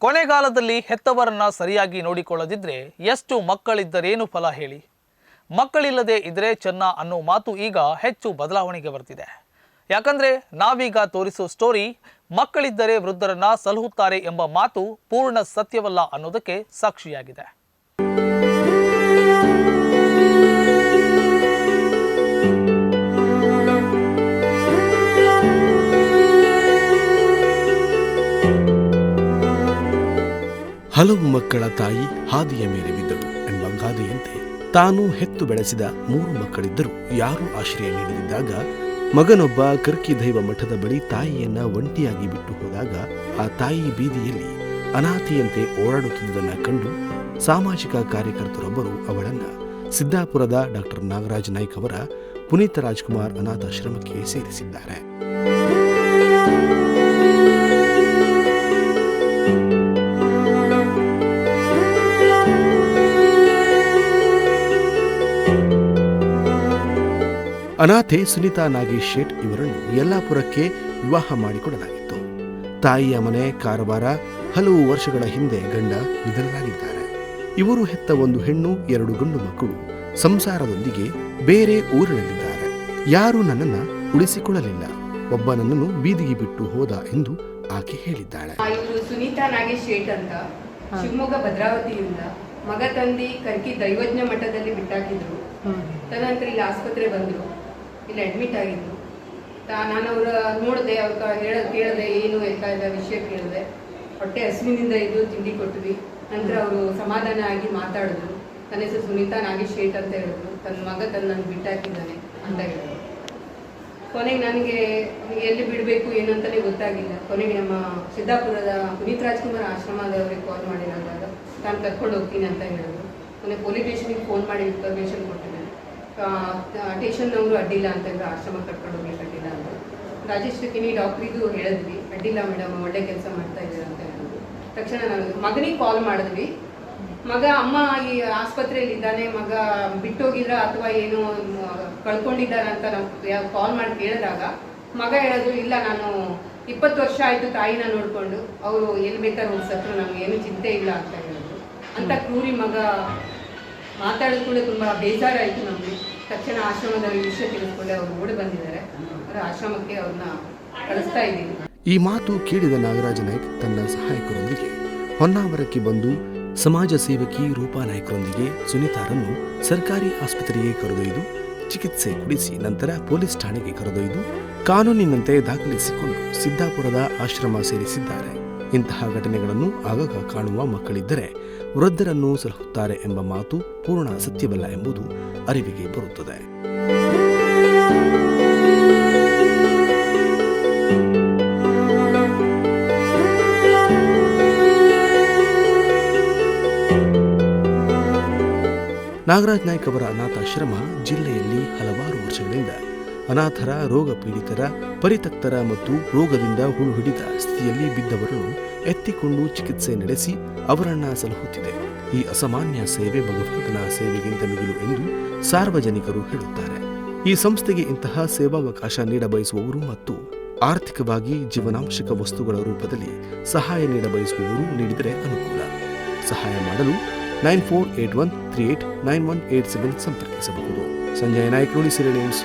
ಕೊನೆಗಾಲದಲ್ಲಿ ಹೆತ್ತವರನ್ನ ಸರಿಯಾಗಿ ನೋಡಿಕೊಳ್ಳದಿದ್ದರೆ ಎಷ್ಟು ಮಕ್ಕಳಿದ್ದರೇನು ಫಲ ಹೇಳಿ? ಮಕ್ಕಳಿಲ್ಲದೆ ಇದ್ರೆ ಚೆನ್ನ ಅನ್ನೋ ಮಾತು ಈಗ ಹೆಚ್ಚು ಬದಲಾವಣೆಗೆ ಬರ್ತಿದೆ. ಯಾಕಂದ್ರೆ ನಾವೀಗ ತೋರಿಸೋ ಸ್ಟೋರಿ ಮಕ್ಕಳಿದ್ದರೆ ವೃದ್ಧರನ್ನ ಸಲಹುತ್ತಾರೆ ಎಂಬ ಮಾತು ಪೂರ್ಣ ಸತ್ಯವಲ್ಲ ಅನ್ನೋದಕ್ಕೆ ಸಾಕ್ಷಿಯಾಗಿದೆ. ಹಲವು ಮಕ್ಕಳ ತಾಯಿ ಹಾದಿಯ ಮೇಲೆ ಬಿದ್ದಳು ಎಂಬ ಗಾದೆಯಂತೆ ತಾನು ಹೆತ್ತು ಬೆಳೆಸಿದ ಮೂರು ಮಕ್ಕಳಿದ್ದರೂ. ಯಾರೂ ಆಶ್ರಯ ನೀಡದಿದ್ದಾಗ ಮಗನೊಬ್ಬ ಕರ್ಕಿ ದೈವ ಮಠದ ಬಳಿ ತಾಯಿಯನ್ನ ಒಂಟಿಯಾಗಿ ಬಿಟ್ಟು ಹೋದಾಗ ಆ ತಾಯಿ ಬೀದಿಯಲ್ಲಿ ಅನಾಥಿಯಂತೆ ಓಡಾಡುತ್ತಿದ್ದುದನ್ನು ಕಂಡು ಸಾಮಾಜಿಕ ಕಾರ್ಯಕರ್ತರೊಬ್ಬರು ಅವಳನ್ನ ಸಿದ್ದಾಪುರದ ಡಾಕ್ಟರ್ ನಾಗರಾಜ್ ನಾಯ್ಕ್ ಅವರ ಪುನೀತ ರಾಜ್ಕುಮಾರ್ ಅನಾಥಾಶ್ರಮಕ್ಕೆ ಸೇರಿಸಿದ್ದಾರೆ. ಅನಾಥೆ ಸುನೀತಾ ನಾಗೇಶ್ ಶೇಟ್ ಇವರನ್ನು ಯಲ್ಲಾಪುರಕ್ಕೆ ವಿವಾಹ ಮಾಡಿಕೊಡಲಾಗಿತ್ತು. ತಾಯಿಯ ಮನೆ ಕಾರವಾರ ಹಲವು ವರ್ಷಗಳ ಹಿಂದೆ ಗಂಡ ನಿಧನರಾಗಿದ್ದಾರೆ. ಇವರು ಹೆತ್ತ ಒಂದು ಹೆಣ್ಣು ಎರಡು ಗಂಡು ಮಕ್ಕಳು ಸಂಸಾರದೊಂದಿಗೆ ಬೇರೆ ಊರಿನಲ್ಲಿದ್ದಾರೆ. ಯಾರೂ ನನ್ನನ್ನ ಉಳಿಸಿಕೊಳ್ಳಲಿಲ್ಲ. ಒಬ್ಬ ನನ್ನನ್ನು ಬೀದಿಗೆ ಬಿಟ್ಟು ಹೋದ ಎಂದು ಆಕೆ ಹೇಳಿದ್ದಾಳೆ. ಇವರು ಸುನೀತಾ ನಾಗೇಶ್ ಶೇಟ್ ಅಂತ ಶಿವಮೊಗ್ಗ ಭದ್ರಾವತಿಯಿಂದ ಮಗ ತಂದಿ ಕರ್ಕಿ ದೈವಜ್ಞ ಮಠದಲ್ಲಿ ಬಿಟ್ಟಾಕಿದ್ರು. ತದನಂತರ ಇಲ್ಲಿ ಆಸ್ಪತ್ರೆ ಬಂದ್ರು. ಇಲ್ಲಿ ಅಡ್ಮಿಟ್ ಆಗಿದ್ರು ತಾ- ನಾನು ಅವರ ನೋಡಿದೆ, ಅವ್ರ ಹೇಳ ಕೇಳಿದೆ, ಏನು ಹೇಳ್ತಾ ಇಲ್ಲ ವಿಷಯ ಕೇಳಿದೆ. ಹೊಟ್ಟೆ ಹಸುವಿನಿಂದ ಇದ್ದು ತಿಂಡಿ ಕೊಟ್ವಿ. ನಂತರ ಅವರು ಸಮಾಧಾನ ಆಗಿ ಮಾತಾಡಿದ್ರು. ತನ್ನ ಹೆಸರು ಸುನೀತಾ ನಾಗೇಶ್ ಶೇಟ್ ಅಂತ ಹೇಳಿದ್ರು. ತನ್ನ ಮಗ ತನ್ನ ನನ್ನ ಬಿಟ್ಟಾಕಿದ್ದಾನೆ ಅಂತ ಹೇಳಿದ್ರು. ಕೊನೆಗೆ ನನಗೆ ಎಲ್ಲಿ ಬಿಡಬೇಕು ಏನಂತಲೇ ಗೊತ್ತಾಗಿಲ್ಲ. ಕೊನೆಗೆ ನಮ್ಮ ಸಿದ್ದಾಪುರದ ಪುನೀತ್ ರಾಜ್ಕುಮಾರ್ ಆಶ್ರಮದವರಿಗೆ ಕಾಲ್ ಮಾಡಿರೋದಾಗ ನಾನು ಕರ್ಕೊಂಡು ಹೋಗ್ತೀನಿ ಅಂತ ಹೇಳಿದ್ರು. ಕೊನೆ ಪೊಲೀಸ್ ಸ್ಟೇಷನಿಗೆ ಫೋನ್ ಮಾಡಿ ಇನ್ಫಾರ್ಮೇಷನ್ ಕೊಟ್ಟಿದ್ದೆ. ಸ್ಟೇಷನ್ನವರು ಅಡ್ಡಿಲ್ಲ ಅಂತ ಹೇಳಿದ್ರು ಆಶ್ರಮ ಕರ್ಕೊಂಡು ಹೋಗ್ಲಿಕ್ಕೆ ಅಡ್ಡಿಲ್ಲ ಅಂತ. ರಾಜೇಶ್ ಕಿನಿ ಡಾಕ್ಟ್ರಿಗೂ ಹೇಳಿದ್ವಿ ಅಡ್ಡಿಲ್ಲ ಮೇಡಮ್ ಒಳ್ಳೆ ಕೆಲಸ ಮಾಡ್ತಾ ಇದ್ದೀರ ಅಂತ ಹೇಳಿದ್ರು. ತಕ್ಷಣ ನಾನು ಮಗನಿಗೆ ಕಾಲ್ ಮಾಡಿದ್ವಿ. ಮಗ ಅಮ್ಮ ಈ ಆಸ್ಪತ್ರೆಯಲ್ಲಿ ಇದ್ದಾನೆ ಮಗ ಬಿಟ್ಟೋಗಿದ್ರ ಅಥವಾ ಏನು ಕಳ್ಕೊಂಡಿದ್ದಾರ ಅಂತ ನಾವು ಕಾಲ್ ಮಾಡಿ ಕೇಳಿದಾಗ ಮಗ ಹೇಳೋದು ಇಲ್ಲ ನಾನು ಇಪ್ಪತ್ತು ವರ್ಷ ಆಯ್ತು ತಾಯಿನ ನೋಡಿಕೊಂಡು ಅವರು ಎಲ್ಲಿ ಬೇಕಾದ್ರೆ ಒಂದು ಸತ್ರು ನಮ್ಗೆ ಏನು ಚಿಂತೆ ಇಲ್ಲ ಅಂತ ಹೇಳಿದ್ರು. ಅಂತ ಕ್ರೂರಿ ಮಗ ಮಾತಾಡಿದ ಕೂಡ ತುಂಬಾ ಬೇಜಾರಾಯಿತು ನಮ್ಗೆ. ತಕ್ಷಣ ಆಶ್ರಮದಲ್ಲಿ ವಿಷಯ ತಿಳಿಸ್ಕೊಂಡೆ ಅವರು ಓಡಿ ಬಂದಿದ್ದಾರೆ. ಅವರ ಆಶ್ರಮಕ್ಕೆ ಅವ್ರನ್ನ ಕಳಿಸ್ತಾ ಇದ್ದೀವಿ. ಈ ಮಾತು ಕೇಳಿದ ನಾಗರಾಜ ನಾಯ್ಕ್ ತನ್ನ ಸಹಾಯಕರೊಂದಿಗೆ. ಹೊನ್ನಾವರಕ್ಕೆ ಬಂದು ಸಮಾಜ ಸೇವಕಿ ರೂಪಾ ನಾಯ್ಕರೊಂದಿಗೆ ಸುನಿತಾರನ್ನು ಸರ್ಕಾರಿ ಆಸ್ಪತ್ರೆಗೆ ಕರೆದೊಯ್ದು, ಚಿಕಿತ್ಸೆ ಕೊಡಿಸಿ ನಂತರ ಪೊಲೀಸ್ ಠಾಣೆಗೆ ಕರೆದೊಯ್ದು, ಕಾನೂನಿನಂತೆ ದಾಖಲಿಸಿಕೊಂಡು ಸಿದ್ದಾಪುರದ ಆಶ್ರಮ ಸೇರಿಸಿದ್ದಾರೆ. ಇಂತಹ ಘಟನೆಗಳನ್ನು ಆಗಾಗ ಕಾಣುವ ಮಕ್ಕಳಿದ್ದರೆ ವೃದ್ಧರನ್ನು ಸಲಹುತ್ತಾರೆ ಎಂಬ ಮಾತು ಪೂರ್ಣ ಸತ್ಯವಲ್ಲ ಎಂಬುದು ಅರಿವಿಗೆ ಬರುತ್ತದೆ. ನಾಗರಾಜ್ ನಾಯ್ಕ್ ಅವರ ಅನಾಥಾಶ್ರಮ ಜಿಲ್ಲೆಯಲ್ಲಿ ಹಲವಾರು ವರ್ಷಗಳಿಂದ ಅನಾಥರ ರೋಗ ಪೀಡಿತರ ಪರಿತಕ್ತರ ಮತ್ತು ರೋಗದಿಂದ ಹುಳು ಹಿಡಿದ ಸ್ಥಿತಿಯಲ್ಲಿ ಬಿದ್ದವರನ್ನು ಎತ್ತಿಕೊಂಡು ಚಿಕಿತ್ಸೆ ನಡೆಸಿ ಅವರನ್ನ ಸಲಹುತ್ತಿದೆ. ಈ ಅಸಾಮಾನ್ಯ ಸೇವೆ ಭಗವಂತನ ಸೇವೆಗಿಂತ ಮಿಗಿಲು ಎಂದು ಸಾರ್ವಜನಿಕರು ಹೇಳುತ್ತಾರೆ. ಈ ಸಂಸ್ಥೆಗೆ ಇಂತಹ ಸೇವಾವಕಾಶ ನೀಡಬಯಸುವವರು ಮತ್ತು ಆರ್ಥಿಕವಾಗಿ ಜೀವನಾಂಶಕ ವಸ್ತುಗಳ ರೂಪದಲ್ಲಿ ಸಹಾಯ ನೀಡಬಯಸುವವರು ನೀಡಿದರೆ ಅನುಕೂಲ. ಸಹಾಯ ಮಾಡಲು nine four eight one three eight nine one eight seven ಸಂಪರ್ಕಿಸಬಹುದು. ಸಂಜಯ್ ನಾಯ್ಕ ನುಡಿ ಸಿರಿ ನ್ಯೂಸ್